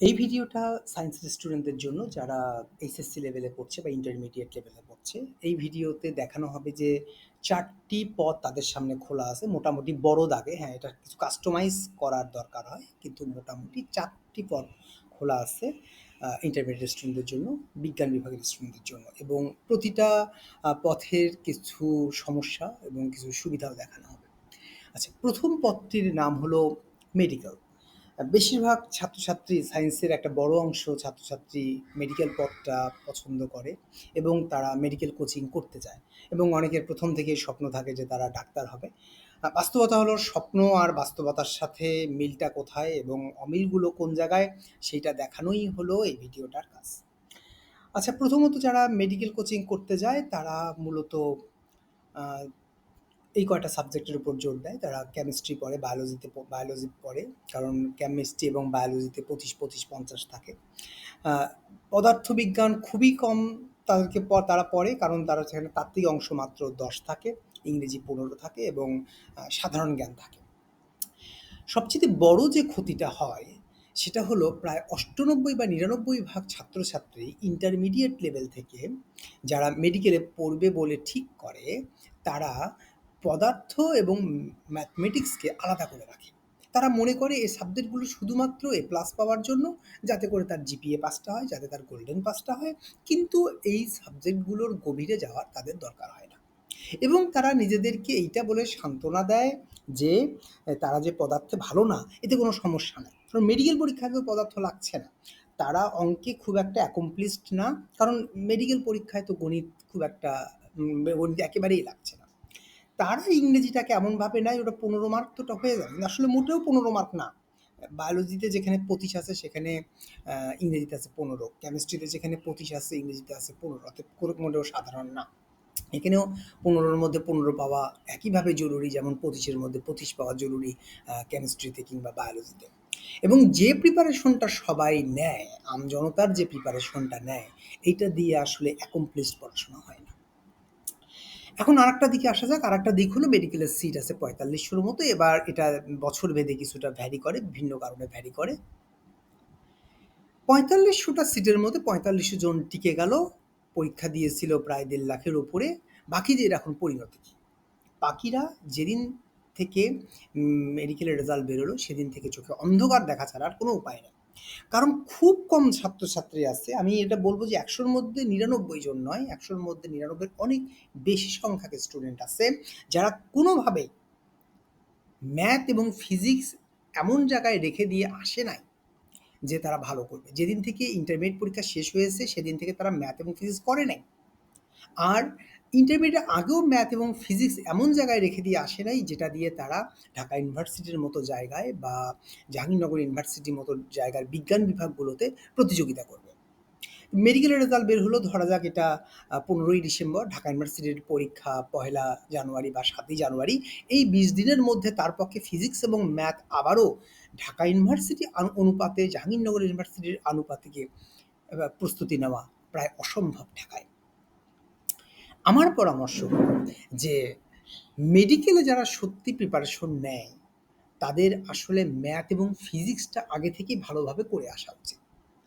এই ভিডিওটা সায়েন্সের স্টুডেন্টদের জন্য যারা এইচএসসি লেভেলে পড়ছে বা ইন্টারমিডিয়েট লেভেলে পড়ছে। এই ভিডিওতে দেখানো হবে যে চারটি পথ তাদের সামনে খোলা আছে মোটামুটি বড় দাগে। হ্যাঁ, এটা কিছু কাস্টমাইজ করার দরকার হয়। কিন্তু মোটামুটি চারটি পথ খোলা আছে ইন্টারমিডিয়েট স্টুডেন্টদের জন্য, বিজ্ঞান বিভাগের স্টুডেন্টদের জন্য এবং প্রতিটা পথের কিছু সমস্যা এবং কিছু সুবিধাও দেখানো হবে। আচ্ছা, প্রথম পথটির নাম হলো মেডিকেল। বেশিরভাগ ছাত্রছাত্রী সায়েন্সের একটা বড় অংশ ছাত্রছাত্রী মেডিকেল পথটা পছন্দ করে এবং তারা মেডিকেল কোচিং করতে চায় এবং অনেকের প্রথম থেকেই স্বপ্ন থাকে যে তারা ডাক্তার হবে। বাস্তবতা হলো স্বপ্ন আর বাস্তবতার সাথে মিলটা কোথায় এবং অমিলগুলো কোন জায়গায় সেইটা দেখানোই হলো এই ভিডিওটার কাজ। আচ্ছা, প্রথমত যারা মেডিকেল কোচিং করতে যায় তারা মূলত এই কয়টা সাবজেক্টের উপর জোর দেয়। তারা কেমিস্ট্রি পড়ে, বায়োলজিতে বায়োলজি পড়ে। কারণ কেমিস্ট্রি এবং বায়োলজিতে ২৫, ২৫, ৫০ থাকে। পদার্থবিজ্ঞান খুবই কম তাদেরকে তারা পড়ে কারণ তারা সেখানে তাত্ত্বিক অংশ মাত্র ১০ থাকে, ইংরেজি ১৫ থাকে এবং সাধারণ জ্ঞান থাকে। সবচেয়ে বড় যে ক্ষতিটা হয় সেটা হলো প্রায় ৯৮ বা ৯৯ ভাগ ছাত্রছাত্রী ইন্টারমিডিয়েট লেভেল থেকে যারা মেডিকেলে পড়বে বলে ঠিক করে, তারা পদার্থ এবং ম্যাথমেটিক্সকে আলাদা করে রাখে। তারা মনে করে এই সাবজেক্টগুলো শুধুমাত্র এ প্লাস পাওয়ার জন্য, যাতে করে তার জিপিএ পাসটা হয়, যাতে তার গোল্ডেন পাসটা হয়। কিন্তু এই সাবজেক্টগুলোর গভীরে যাওয়ার তাদের দরকার হয় না। এবং তারা নিজেদেরকে এইটা বলে সান্ত্বনা দেয় যে তারা যে পদার্থে ভালো না, এতে কোনো সমস্যা নাই। কারণ মেডিকেল পরীক্ষায় তো পদার্থ লাগছে না। তারা অঙ্কে খুব একটা অ্যাকমপ্লিশড না। কারণ মেডিকেল পরীক্ষায় তো গণিত খুব একটা গণিত একেবারেই লাগছে না। তারা ইংরেজিটাকে এমনভাবে নেয় ওটা ১৫ মার্ক তো ওটা হয়ে যাবে। আসলে মোটেও ১৫ মার্ক না। বায়োলজিতে যেখানে ২৫ আছে সেখানে ইংরেজিতে আছে ১৫, কেমিস্ট্রিতে যেখানে ২৫ আছে ইংরেজিতে আছে ১৫ অতএব কোনো মোটেও সাধারণ না। এখানেও পনেরোর মধ্যে ১৫ পাওয়া একইভাবে জরুরি যেমন পঁচিশের মধ্যে ২৫ পাওয়া জরুরি কেমিস্ট্রিতে কিংবা বায়োলজিতে। এবং যে প্রিপারেশনটা সবাই নেয়, আমজনতার যে প্রিপারেশনটা নেয়, এটা দিয়ে আসলে অ্যাকমপ্লিশড পড়াশোনা হয় না। এখন আরেকটা দিকে আসা যাক। আরেকটা দিক হলো মেডিকেলের সিট আছে পঁয়তাল্লিশশোর মতো। এবার এটা বছর ভেদে কিছুটা ভ্যারি করে, বিভিন্ন কারণে ভ্যারি করে। ৪৫০০ টা সিটের মধ্যে ৪৫০০ জন টিকে গেল। পরীক্ষা দিয়েছিল প্রায় দেড় লাখের ওপরে বাকিদের এখন পরিণতি? বাকিরা যেদিন থেকে মেডিকেলের রেজাল্ট বেরোলো সেদিন থেকে চোখে অন্ধকার দেখা ছাড়া আর কোনো উপায় নেই। কারণ খুব কম ছাত্রছাত্রী আছে। আমি এটা বলব যে একশোর মধ্যে ৯৯ জন নয়, একশোর মধ্যে নিরানব্বই অনেক বেশি সংখ্যক স্টুডেন্ট আছে যারা কোনোভাবেই ম্যাথ এবং ফিজিক্স এমন জায়গায় রেখে দিয়ে আসে নাই যে তারা ভালো করবে। যেদিন থেকে ইন্টারমিডিয়েট পরীক্ষা শেষ হয়েছে সেদিন থেকে তারা ম্যাথ এবং ফিজিক্স করে নাই। আর ইন্টারমিডিয়েটের আগেও ম্যাথ এবং ফিজিক্স এমন জায়গায় রেখে দিয়ে আসে নাই যেটা দিয়ে তারা ঢাকা ইউনিভার্সিটির মতো জায়গায় বা জাহাঙ্গীরনগর ইউনিভার্সিটির মতো জায়গার বিজ্ঞান বিভাগগুলোতে প্রতিযোগিতা করবে। মেডিকেলের রেজাল্ট বের হলো ধরা যাক এটা পনেরোই ডিসেম্বর, ঢাকা ইউনিভার্সিটির পরীক্ষা পহেলা জানুয়ারি বা সাতই জানুয়ারি। এই ২০ দিনের মধ্যে তার পক্ষে ফিজিক্স এবং ম্যাথ আবারও ঢাকা ইউনিভার্সিটি অনুপাতে জাহাঙ্গীরনগর ইউনিভার্সিটির আনুপাতিকে প্রস্তুতি নেওয়া প্রায় অসম্ভব ঢাকায়। আমার পরামর্শ যে মেডিকেলে যারা সত্যি প্রিপারেশন নেয়, তাদের আসলে ম্যাথ এবং ফিজিক্সটা আগে থেকেই ভালোভাবে করে আসা উচিত।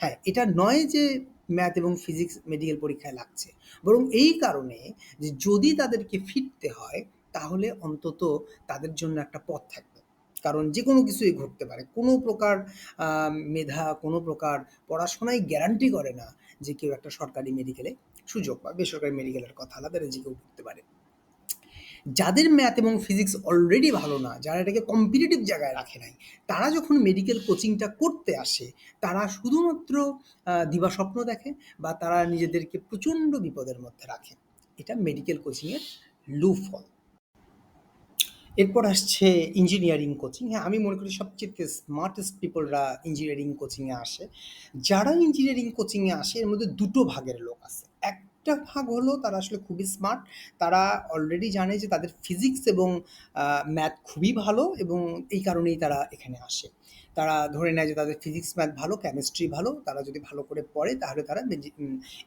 হ্যাঁ, এটা নয় যে ম্যাথ এবং ফিজিক্স মেডিকেল পরীক্ষায় লাগছে। বরং এই কারণে যে যদি তাদেরকে ফিরতে হয় তাহলে অন্তত তাদের জন্য একটা পথ থাকবে। কারণ যে কোনো কিছুই ঘটতে পারে। কোনো প্রকার মেধা, কোনো প্রকার পড়াশোনায় গ্যারান্টি করে না যে কেউ একটা সরকারি মেডিকেলে সুযোগ পাবে। বেসরকারি মেডিকেলের কথা আলাদা, যে কেউ পড়তে পারে। যাদের ম্যাথ এবং ফিজিক্স অলরেডি ভালো না, যারা এটাকে কম্পিটিটিভ জায়গায় রাখে নাই, তারা যখন মেডিকেল কোচিংটা করতে আসে, তারা শুধুমাত্র দিবাস্বপ্ন দেখে বা তারা নিজেদেরকে প্রচণ্ড বিপদের মধ্যে রাখে। এটা মেডিকেল কোচিংয়ের লুফল। এরপর আসছে ইঞ্জিনিয়ারিং কোচিং। হ্যাঁ, আমি মনে করি সবচেয়ে স্মার্টেস্ট পিপলরা ইঞ্জিনিয়ারিং কোচিংয়ে আসে। যারা ইঞ্জিনিয়ারিং কোচিংয়ে আসে এর মধ্যে দুটো ভাগের লোক আছে। একটা ভাগ হলো তারা আসলে খুবই স্মার্ট। তারা অলরেডি জানে যে তাদের ফিজিক্স এবং ম্যাথ খুবই ভালো এবং এই কারণেই তারা এখানে আসে। তারা ধরে নেয় যে তাদের ফিজিক্স, ম্যাথ ভালো, কেমিস্ট্রি ভালো। তারা যদি ভালো করে পড়ে তাহলে তারা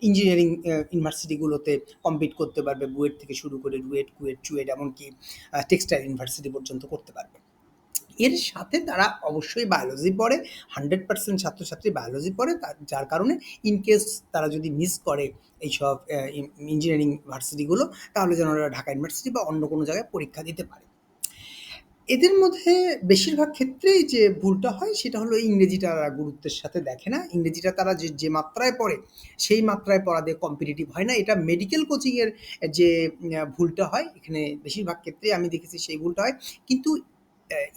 ইঞ্জিনিয়ারিং ইউনিভার্সিটিগুলোতে কম্পিট করতে পারবে। বুয়েট থেকে শুরু করে রুয়েট, কুয়েট, চুয়েট এমনকি টেক্সটাইল ইউনিভার্সিটি পর্যন্ত করতে পারবে। এর সাথে তারা অবশ্যই বায়োলজি পড়ে হান্ড্রেড পার্সেন্ট ছাত্রছাত্রী বায়োলজি পড়ে যার কারণে ইন কেস তারা যদি মিস করে এইসব ইঞ্জিনিয়ারিং ভার্সিটিগুলো তাহলে যেন ওরা ঢাকা ইউনিভার্সিটি বা অন্য কোনো জায়গায় পরীক্ষা দিতে পারে। এদের মধ্যে বেশিরভাগ ক্ষেত্রেই যে ভুলটা হয়, সেটা হলো ইংরেজিটা তারা গুরুত্বের সাথে দেখে না। ইংরেজিটা তারা যে যে মাত্রায় পড়ে, সেই মাত্রায় পড়া দিয়ে কম্পিটিটিভ হয় না। এটা মেডিকেল কোচিংয়ের যে ভুলটা হয়, এখানে বেশিরভাগ ক্ষেত্রে আমি দেখেছি সেই ভুলটা হয়। কিন্তু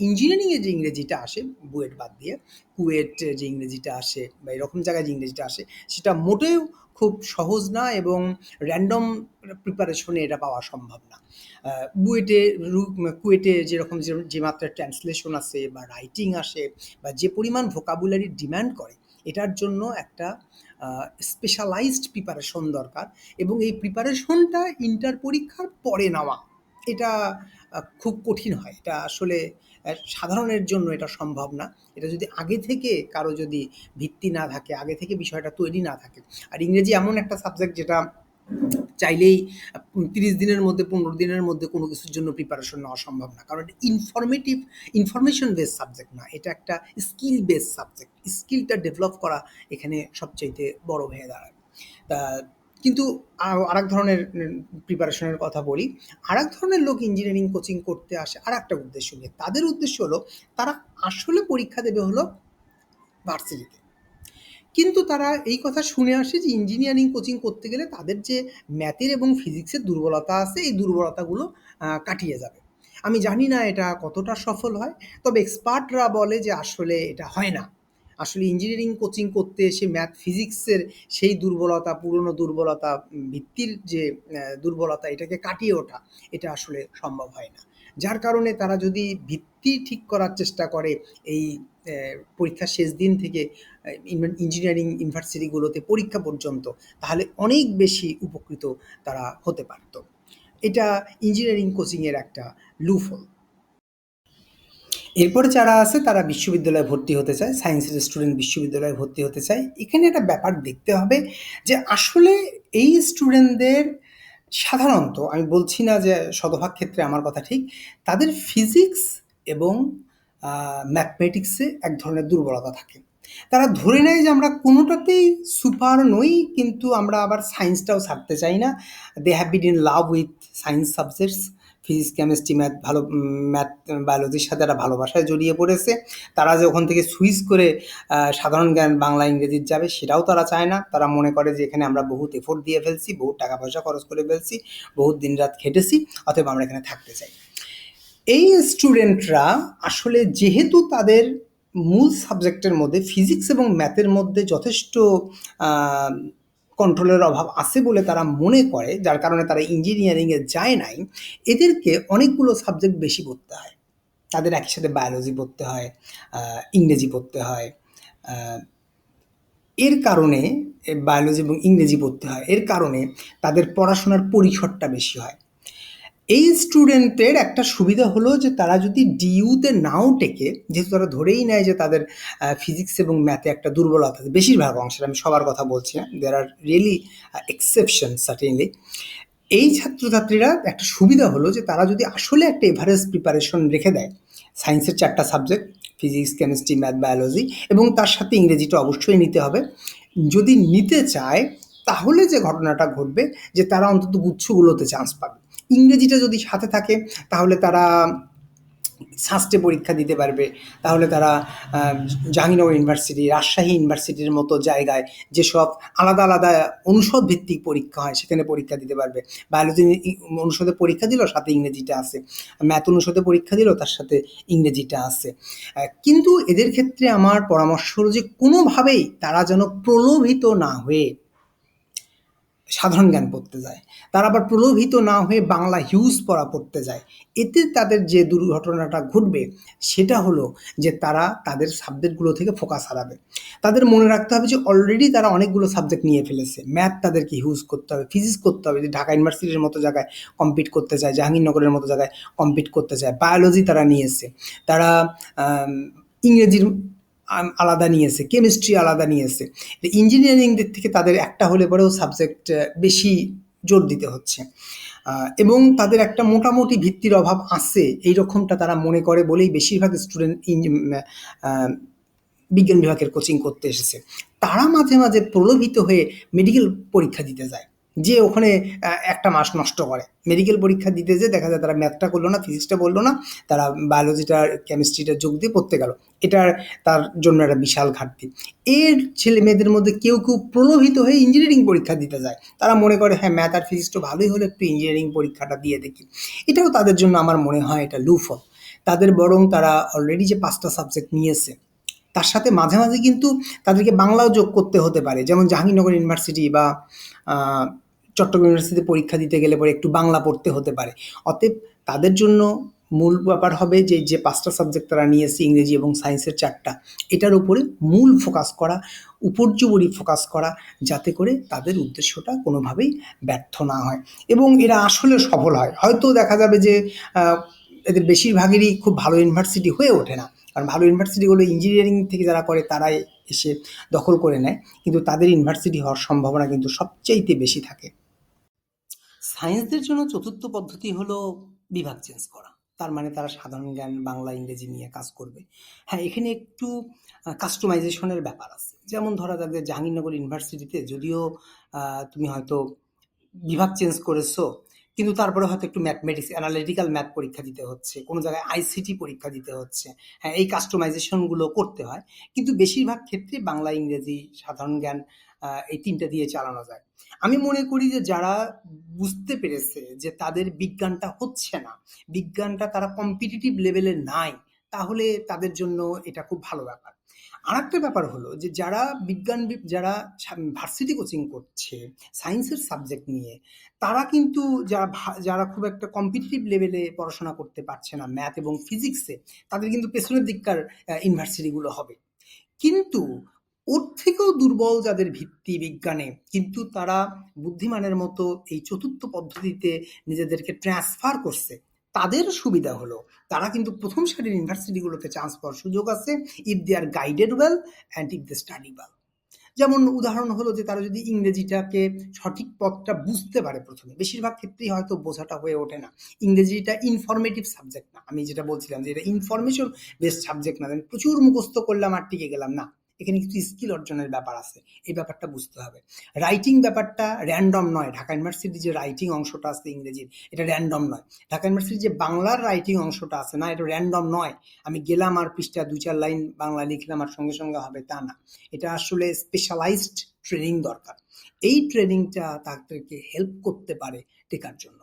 ইঞ্জিনিয়ারিংয়ে যে ইংরেজিটা আসে, বুয়েট বাদ দিয়ে, কুয়েট যে ইংরেজিটা আসে, বা এরকম জায়গায় যে ইংরেজিটা আসে, সেটা মোটেও খুব সহজ না এবং র্যান্ডম প্রিপারেশনে এটা পাওয়া সম্ভব না। বুয়েটে কুয়েটে যেরকম যে মাত্রায় ট্রান্সলেশন আসে বা রাইটিং আসে বা যে পরিমাণ ভোকাবুলারি ডিমান্ড করে, এটার জন্য একটা স্পেশালাইজড প্রিপারেশন দরকার এবং এই প্রিপারেশনটা ইন্টার পরীক্ষার পরে নেওয়া এটা খুব কঠিন হয়। এটা আসলে সাধারণের জন্য এটা সম্ভব না। এটা যদি আগে থেকে কারও যদি ভিত্তি না থাকে, আগে থেকে বিষয়টা তৈরি না থাকে। আর ইংরেজি এমন একটা সাবজেক্ট যেটা চাইলেই তিরিশ দিনের মধ্যে, পনেরো দিনের মধ্যে কোনো কিছুর জন্য প্রিপারেশন নেওয়া সম্ভব না। কারণ এটা ইনফরমেটিভ ইনফরমেশন বেস সাবজেক্ট না। এটা একটা স্কিল বেস সাবজেক্ট স্কিলটা ডেভেলপ করা এখানে সবচাইতে বড় হয়ে দাঁড়ায়। তা কিন্তু আর এক ধরনের প্রিপারেশনের কথা বলি আর এক ধরনের লোক ইঞ্জিনিয়ারিং কোচিং করতে আসে আর একটা উদ্দেশ্য নিয়ে। তাদের উদ্দেশ্য হলো, তারা আসলে পরীক্ষা দেবে হলো ভার্সিটিতে কিন্তু তারা এই কথা শুনে আসে যে ইঞ্জিনিয়ারিং কোচিং করতে গেলে তাদের যে ম্যাথের এবং ফিজিক্সের দুর্বলতা আছে, এই দুর্বলতাগুলো কাটিয়ে যাবে। আমি জানি না এটা কতটা সফল হয়, তবে এক্সপার্টরা বলে যে আসলে এটা হয় না। আসলে ইঞ্জিনিয়ারিং কোচিং করতে এসে ম্যাথ ফিজিক্সের সেই দুর্বলতা, পুরনো দুর্বলতা ভিত্তির যে দুর্বলতা, এটাকে কাটিয়ে ওঠা, এটা আসলে সম্ভব হয় না। যার কারণে তারা যদি ভিত্তি ঠিক করার চেষ্টা করে, এই পরীক্ষার শেষ দিন থেকে ইঞ্জিনিয়ারিং ইউনিভার্সিটিগুলোতে পরীক্ষা পর্যন্ত, তাহলে অনেক বেশি উপকৃত তারা হতে পারত। এটা ইঞ্জিনিয়ারিং কোচিংয়ের একটা লুফল। এরপরে যারা আছে, তারা বিশ্ববিদ্যালয়ে ভর্তি হতে চায়, সায়েন্সের স্টুডেন্ট বিশ্ববিদ্যালয়ে ভর্তি হতে চায়। এখানে একটা ব্যাপার দেখতে হবে যে আসলে এই স্টুডেন্টদের সাধারণত, আমি বলছি না যে শতভাগ ক্ষেত্রে আমার কথা ঠিক, তাদের ফিজিক্স এবং ম্যাথমেটিক্সে এক ধরনের দুর্বলতা থাকে। তারা ধরে নেয় যে আমরা কোনোটাতেই সুপার নই, কিন্তু আমরা আবার সায়েন্সটাও ছাড়তে চাই না। They have been in love with science subjects physics chemistry math ভালো ম্যাথ বায়োলজির সাথে একটা ভালোবাসায় জড়িয়ে পড়েছে। তারা যে ওখান থেকে সুইচ করে সাধারণ জ্ঞান বাংলা, ইংরেজির যাবে, সেটাও তারা চায় না। তারা মনে করে যে এখানে আমরা বহুত এফোর্ট দিয়ে ফেলছি, বহুত টাকা পয়সা খরচ করে ফেলছি, বহুত দিনরাত খেটেছি, অতএব আমরা এখানে থাকতে চাই। এই স্টুডেন্টরা আসলে যেহেতু তাদের মূল সাবজেক্টের মধ্যে ফিজিক্স এবং ম্যাথের মধ্যে যথেষ্ট কন্ট্রোলের অভাব আছে বলে তারা মনে করে, যার কারণে তারা ইঞ্জিনিয়ারিংয়ে যায় নাই। এদেরকে অনেকগুলো সাবজেক্ট বেশি পড়তে হয়। তাদের একই সাথে বায়োলজি পড়তে হয় ইংরেজি পড়তে হয় এর কারণে বায়োলজি এবং ইংরেজি পড়তে হয়। এর কারণে তাদের পড়াশোনার পরিসরটা বেশি হয়। এই স্টুডেন্টের একটা সুবিধা হলো যে তারা যদি ডিইউতে নাও টেকে, যেহেতু তারা ধরেই নেয় যে তাদের ফিজিক্স এবং ম্যাথে একটা দুর্বলতা আছে, বেশিরভাগ অংশের আমি সবার কথা বলছি না there are really exception certainly এই ছাত্রছাত্রীরা একটা সুবিধা হলো যে তারা যদি আসলে একটা এভারেজ প্রিপারেশন রেখে দেয় সায়েন্সের চারটা subject physics chemistry math biology এবং তার সাথে ইংরেজিটা অবশ্যই নিতে হবে, যদি নিতে চায়, তাহলে যে ঘটনাটা ঘটবে, যে তারা অন্তত গুচ্ছগুলোতে চান্স পাবে। ইংরেজিটা যদি সাথে থাকে, তাহলে তারা সাস্টে পরীক্ষা দিতে পারবে। তাহলে তারা জাহাঙ্গীরনগর ইউনিভার্সিটি, রাজশাহী ইউনিভার্সিটির মতো জায়গায় যেসব আলাদা আলাদা অনুষদ ভিত্তিক পরীক্ষা হয়, সেখানে পরীক্ষা দিতে পারবে। বায়োলজি অনুষদে পরীক্ষা দিল, সাথে ইংরেজিটা আছে। ম্যাথ অনুষদে পরীক্ষা দিল, তার সাথে ইংরেজিটা আছে। কিন্তু এদের ক্ষেত্রে আমার পরামর্শ হলো যে, কোনোভাবেই তারা যেন প্রলোভিত না হয়ে সাধারণ জ্ঞান পড়তে যায়। তারা আবার প্রলোভিত না হয়ে বাংলা হিউজ পড়া পড়তে যায়। এতে তাদের যে দুর্ঘটনাটা ঘটবে, সেটা হলো যে তারা তাদের সাবজেক্টগুলো থেকে ফোকাস হারাবে। তাদের মনে রাখতে হবে যে অলরেডি তারা অনেকগুলো সাবজেক্ট নিয়ে ফেলেছে। ম্যাথ তাদেরকে হিউজ করতে হবে ফিজিক্স করতে হবে। যে ঢাকা ইউনিভার্সিটির মতো জায়গায় কম্পিট করতে চায় জাহাঙ্গীরনগরের মতো জায়গায় কম্পিট করতে চায় বায়োলজি তারা নিয়েছে। তারা ইংরেজির আলাদা নিয়েছে কেমিস্ট্রি আলাদা নিয়েছে। ইঞ্জিনিয়ারিং দিক থেকে তাদের একটা হলে পরেও সাবজেক্ট বেশি জোর দিতে হচ্ছে। এবং তাদের একটা মোটামুটি ভিত্তির অভাব আছে, এইরকমটা তারা মনে করে বলেই বেশিরভাগ স্টুডেন্ট বিজ্ঞান বিভাগের কোচিং করতে এসেছে। তারা মাঝে মাঝে প্রলোভিত হয়ে মেডিকেল পরীক্ষা দিতে যায়। যে ওখানে একটা মাস নষ্ট করে। মেডিকেল পরীক্ষা দিতে যে দেখা যায় তারা ম্যাথটা করল না ফিজিক্সটা বলল না, তারা বায়োলজিটা কেমিস্ট্রিটা যোগ দিয়ে পড়তে গেল। এটার, তার জন্য একটা বিশাল ঘাটতি। এর ছেলে মেয়েদের মধ্যে কেউ কেউ প্রলোভিত হয়ে ইঞ্জিনিয়ারিং পরীক্ষা দিতে যায়। তারা মনে করে হ্যাঁ ম্যাথ আর ফিজিক্স তো ভালোই হলে, একটু ইঞ্জিনিয়ারিং পরীক্ষাটা দিয়ে দেখি। এটাও তাদের জন্য আমার মনে হয় এটা লুফল। তাদের বরং তারা অলরেডি যে পাঁচটা সাবজেক্ট নিয়েছে, তার সাথে মাঝে মাঝে কিন্তু তাদেরকে বাংলাও যোগ করতে হতে পারে। যেমন জাহাঙ্গীরনগর ইউনিভার্সিটি বা চট্টগ্রাম ইউনিভার্সিটিতে পরীক্ষা দিতে গেলে পরে একটু বাংলা পড়তে হতে পারে। অতএব তাদের জন্য মূল ব্যাপার হবে যে যে পাঁচটা সাবজেক্ট তারা নিয়েছে ইংরেজি এবং সায়েন্সের চারটা, এটার উপরে মূল ফোকাস করা, উপর্যুপরি ফোকাস করা, যাতে করে তাদের উদ্দেশ্যটা কোনোভাবেই ব্যর্থ না হয় এবং এরা আসলে সফল হয়। হয়তো দেখা যাবে যে এদের বেশিরভাগেরই খুব ভালো ইউনিভার্সিটি হয়ে ওঠে না। কারণ ভালো ইউনিভার্সিটিগুলো ইঞ্জিনিয়ারিং থেকে যারা করে তারাই এসে দখল করে নেয়। কিন্তু তাদের ইউনিভার্সিটি হওয়ার সম্ভাবনা কিন্তু সবচাইতে বেশি থাকে। সায়েন্সদের জন্য চতুর্থ পদ্ধতি হলো বিভাগ চেঞ্জ করা। তার মানে তারা সাধারণ জ্ঞান, বাংলা, ইংরেজি নিয়ে কাজ করবে। হ্যাঁ এখানে একটু কাস্টমাইজেশনের ব্যাপার আছে। যেমন ধরা যাক জাহাঙ্গীরনগর ইউনিভার্সিটিতে যদিও তুমি হয়তো বিভাগ চেঞ্জ করেছ কিন্তু তারপরে হয়তো একটু ম্যাথমেটিক্স অ্যানালিটিক্যাল ম্যাথ পরীক্ষা দিতে হচ্ছে, কোনো জায়গায় আইসিটি পরীক্ষা দিতে হচ্ছে হ্যাঁ এই কাস্টমাইজেশনগুলো করতে হয়। কিন্তু বেশিরভাগ ক্ষেত্রে বাংলা, ইংরেজি, সাধারণ জ্ঞান এই তিনটা দিয়ে চালানো যায়। আমি মনে করি যে যারা বুঝতে পেরেছে যে তাদের বিজ্ঞানটা হচ্ছে না, বিজ্ঞানটা তারা কম্পিটিটিভ লেভেলে নাই, তাহলে তাদের জন্য এটা খুব ভালো ব্যাপার। আর একটা ব্যাপার হলো যে যারা বিজ্ঞান যারা ভার্সিটি কোচিং করছে, সায়েন্সের সাবজেক্ট নিয়ে, তারা কিন্তু যারা যারা খুব একটা কম্পিটিটিভ লেভেলে পড়াশোনা করতে পারছে না ম্যাথ এবং ফিজিক্সে তাদের কিন্তু পেছনের দিককার ইউনিভার্সিটিগুলো হবে। কিন্তু ওর থেকেও দুর্বল যাদের ভিত্তি বিজ্ঞানে, কিন্তু তারা বুদ্ধিমানের মতো এই চতুর্থ পদ্ধতিতে নিজেদেরকে ট্রান্সফার করছে। তাদের সুবিধা হলো। তারা কিন্তু প্রথম সারির ইউনিভার্সিটিগুলোতে চান্স পাওয়ার সুযোগ আছে। If they are guided well and if they study well যেমন উদাহরণ হলো যে তারা যদি ইংরেজিটাকে সঠিক পথটা বুঝতে পারে প্রথমে, বেশিরভাগ ক্ষেত্রেই হয়তো বোঝাটা হয়ে ওঠে না। ইংরেজিটা ইনফরমেটিভ সাবজেক্ট না। আমি যেটা বলছিলাম যে এটা ইনফরমেশন বেসড সাবজেক্ট না প্রচুর মুখস্থ করলাম আর টিকে গেলাম না। এখানে কিছু স্কিল অর্জনের ব্যাপার আছে, এই ব্যাপারটা বুঝতে হবে। রাইটিং ব্যাপারটা র্যান্ডম নয়, ঢাকা ইউনিভার্সিটির যে রাইটিং অংশটা আছে ইংরেজির এটা র্যান্ডম নয়। ঢাকা ইউনিভার্সিটির যে বাংলার রাইটিং অংশটা আছে না, এটা র্যান্ডম নয়। আমি গেলাম আর পৃষ্ঠা দুই চার লাইন বাংলা লিখলাম আর সঙ্গে সঙ্গে হবে তা না। এটা আসলে স্পেশালাইজড ট্রেনিং দরকার। এই ট্রেনিংটা তাদেরকে হেল্প করতে পারে টেকার জন্য।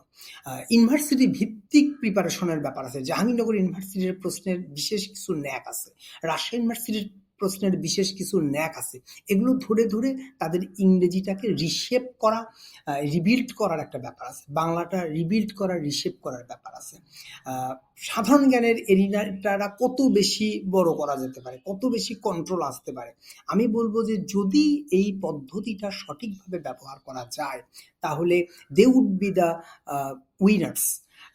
ইউনিভার্সিটি ভিত্তিক প্রিপারেশনের ব্যাপার আছে। জাহাঙ্গীরনগর ইউনিভার্সিটির প্রশ্নের বিশেষ কিছু ন্যাক আছে। রাজশাহী ইউনিভার্সিটির প্রশ্নের বিশেষ কিছু ন্যাক আছে। এগুলো ধরে ধরে তাদের ইংরেজিটাকে রিশেপ করা রিবিল্ড করার একটা ব্যাপার আছে। বাংলাটা রিবিল্ড করা রিশেপ করার ব্যাপার আছে। সাধারণ জ্ঞানের এরিনাটা কত বেশি বড় করা যেতে পারে? কত বেশি কন্ট্রোল আসতে পারে? আমি বলব যে যদি এই পদ্ধতিটা সঠিকভাবে ব্যবহার করা যায়, তাহলে they would be the winners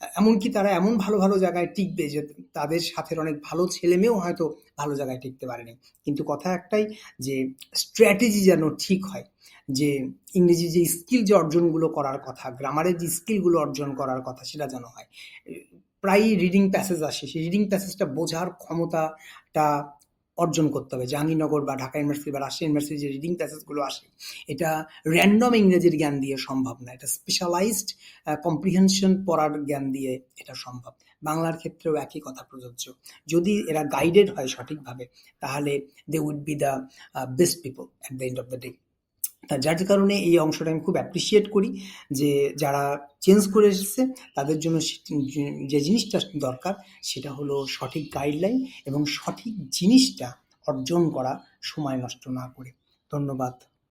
এমনকি তারা এমন ভালো ভালো জায়গায় টিকবে যে তাদের সাথে অনেক ভালো ছেলে মেয়েও হয়তো ভালো জায়গায় টিকতে পারেনি। কিন্তু কথা একটাই যে স্ট্র্যাটেজি যেন ঠিক হয়, যে ইংরেজি যে স্কিল যে অর্জনগুলো করার কথা গ্রামারের যে স্কিলগুলো অর্জন করার কথা সেটা যেন হয়। প্রায়ই রিডিং প্যাসেজ আসে, সেই রিডিং প্যাসেজটা বোঝার ক্ষমতাটা অর্জন করতে হবে। জাহাঙ্গীরনগর বা ঢাকা ইউনিভার্সিটি বা রাজশাহী ইউনিভার্সিটি যে রিডিং প্যাসেজগুলো আসে, এটা র্যান্ডম ইংরেজির জ্ঞান দিয়ে সম্ভব না। এটা স্পেশালাইজড কম্প্রিহেনশন পড়ার জ্ঞান দিয়ে এটা সম্ভব। বাংলার ক্ষেত্রেও একই কথা প্রযোজ্য। যদি এরা গাইডেড হয় সঠিকভাবে, তাহলে they would be the best people at the end of the day যার কারণে এই অংশটা আমি খুব অ্যাপ্রিসিয়েট করি যে যারা চেঞ্জ করে এসেছে, তাদের জন্য যে জিনিসটা দরকার সেটা হলো সঠিক গাইডলাইন এবং সঠিক জিনিসটা অর্জন করা সময় নষ্ট না করে। ধন্যবাদ।